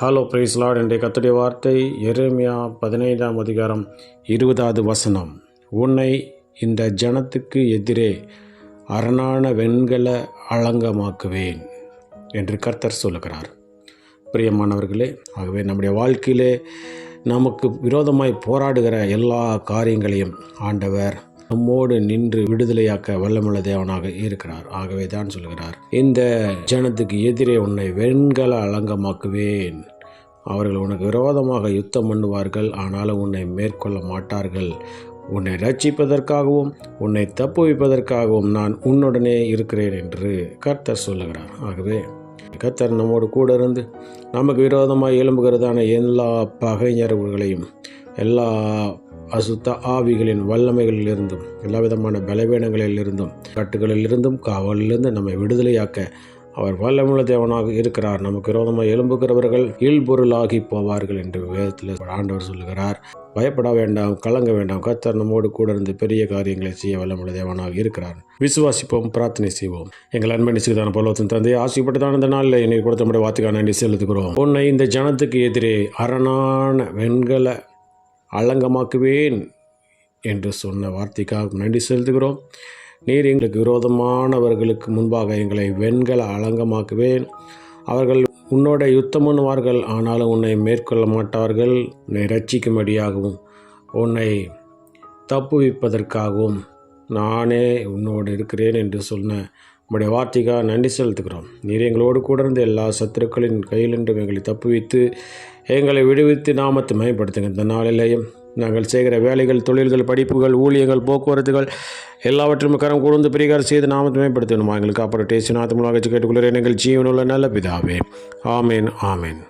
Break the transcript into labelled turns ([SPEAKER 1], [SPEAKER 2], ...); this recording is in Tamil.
[SPEAKER 1] ஹலோ பிரைஸ் லார்ட் என்ற கத்துடைய வார்த்தை எரேமியா பதினைந்தாம் அதிகாரம் இருபதாவது வசனம். உன்னை இந்த ஜனத்துக்கு எதிரே அரணான வெண்கல அலங்கமாக்குவேன் என்று கர்த்தர் சொல்லுகிறார். பிரியமானவர்களே ஆகவே நம்முடைய வாழ்க்கையிலே நமக்கு விரோதமாய் போராடுகிற எல்லா காரியங்களையும் ஆண்டவர் நம்மோடு நின்று விடுதலையாக்க வல்லமுள்ள தேவனாக இருக்கிறார். ஆகவே தான் சொல்கிறார் இந்த ஜனத்துக்கு எதிரே உன்னை வெண்கல அலங்கமாக்குவேன். அவர்கள் உனக்கு விரோதமாக யுத்தம் பண்ணுவார்கள் ஆனாலும் உன்னை மேற்கொள்ள மாட்டார்கள். உன்னை ரட்சிப்பதற்காகவும் உன்னை தப்புவிப்பதற்காகவும் நான் உன்னுடனே இருக்கிறேன் என்று கர்த்தர் சொல்லுகிறார். ஆகவே கர்த்தர் நம்மோடு கூட இருந்து நமக்கு விரோதமாக எழும்புகிறதான எல்லா பகைஞர்களையும் எல்லா அசுத்த ஆவிகளின் வல்லமைகளிலிருந்தும் எல்லா விதமான பலவீனங்களிலிருந்தும் கட்டுகளிலிருந்தும் காவலிலிருந்து நம்மை விடுதலையாக்க அவர் வல்லமுள்ள தேவனாக இருக்கிறார். நமக்கு விரோதமாக எழும்புகிறவர்கள் இல்பொருளாகி போவார்கள் என்று வேதத்தில் ஆண்டவர் சொல்லுகிறார். பயப்பட வேண்டாம் கலங்க வேண்டாம். கத்தர் நம்மோடு கூட இருந்து பெரிய காரியங்களை செய்ய வல்லமுள்ள தேவனாக இருக்கிறார். விசுவாசிப்போம் பிரார்த்தனை செய்வோம். எங்கள் அன்பை நிச்சயதான பலவத்தின் தந்தை ஆசைப்பட்டதான இந்த நாளில் என்னை கொடுத்த முடிய வாத்துக்கான நன்றி செலுத்துகிறோம். உன்னை இந்த ஜனத்துக்கு எதிரே அரணான வெண்கல அலங்கமாக்குவேன் என்று சொன்ன வார்த்தைக்காக நன்றி செலுத்துகிறோம். நீர் எங்களுக்கு விரோதமானவர்களுக்கு முன்பாக எங்களை வெண்கல அலங்கமாக்குவேன். அவர்கள் உன்னோட யுத்தம் பண்ணுவார்கள் ஆனாலும் உன்னை மேற்கொள்ள மாட்டார்கள். உன்னை ரட்சிக்கும்படியாகவும் உன்னை தப்புவிப்பதற்காகவும் நானே உன்னோடு இருக்கிறேன் என்று சொன்ன உம்முடைய வார்த்தைக்காக நன்றி செலுத்துகிறோம். நீர் எங்களோடு கூட இருந்து எல்லா சத்துருக்களின் கையிலின்றும் எங்களை தப்புவித்து எங்களை விடுவித்து நாமத்தை மேம்படுத்துங்க இந்த நாளிலேயும் நாங்கள் செய்கிற வேலைகள் தொழில்கள் படிப்புகள் ஊழியங்கள் போக்குவரத்துகள் எல்லாவற்றிலும் கரம் கூர்ந்து பிரிகார் செய்து நாமத்தை மேம்படுத்தணுமா எங்களுக்கு அப்புறம் டேஸ்ட் நாத்து கேட்டுக்கொள்கிறேன். எங்கள் ஜீவனுள்ள நல்ல பிதாவே. ஆமேன் ஆமேன்.